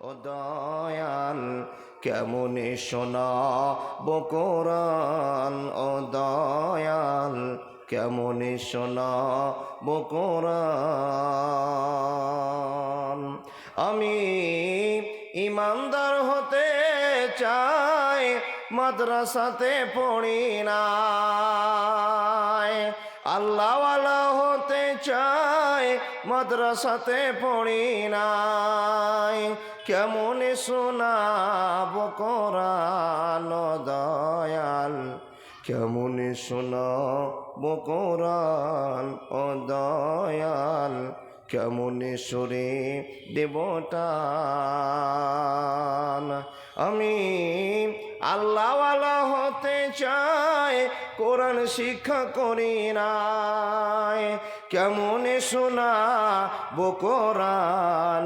দয়াল, কেমনে শোনা বকরান ও দয়াল, কেমনে শোনা বকরান আমি ইমানদার হতে চাই, মাদ্রাসাতে পড়ি নাই। আল্লাহওয়ালা হতে চাই, মাদ্রাসাতে পড়ি নাই। কেমন শোনাব কোরআন দয়াল? কেমন শোনাব কোরআন ও দয়াল? কেমন সুরে দেবটান আমি আল্লাহওয়ালা হতে চাই, কোরআন শিক্ষা করি নাই। কেমন শোনা বকরান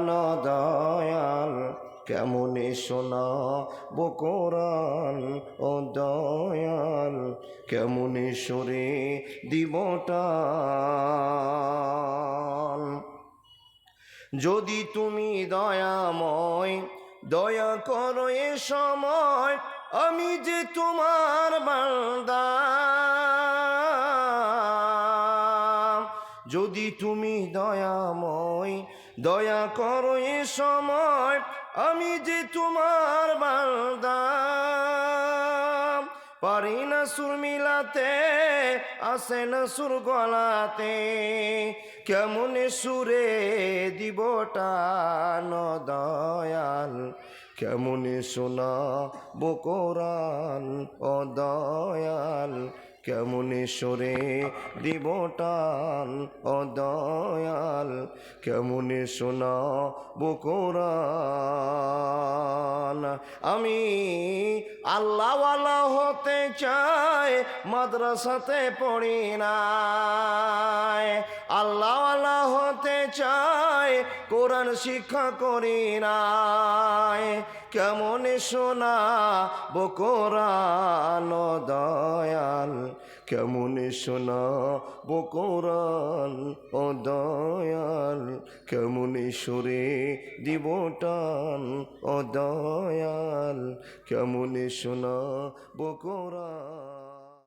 কেমন শোনা বকরান ও দয়াল? কেমন সুরে দিবটান যদি তুমি দয়াময়, দয়া করো এ সময়, আমি যে তোমার বান্দা। যদি তুমি দয়াময়, দয়া করো এ সময় আমি যে তোমার বান্দা পারি না সুর মিলাতে, আসে না সুর গলাতে। কেমন সুরে দিবটা ন দয়াল, কেমন শোনা বকরান ও দয়াল কেমন সরে দিবটান ও দয়াল কেমন শোনা বকরান আমি আল্লাহওয়ালা হতে চাই, মাদ্রাসাতে পড়ি নাই। আল্লাহওয়ালা হতে চাই, কোরআন শিক্ষা করি নাই। কেমন শোনা বকরান দয়াল কেমন শোনা বকরান ও দয়াল কেমন সুরে দিবটান ও দয়াল কেমন শোনা বকরান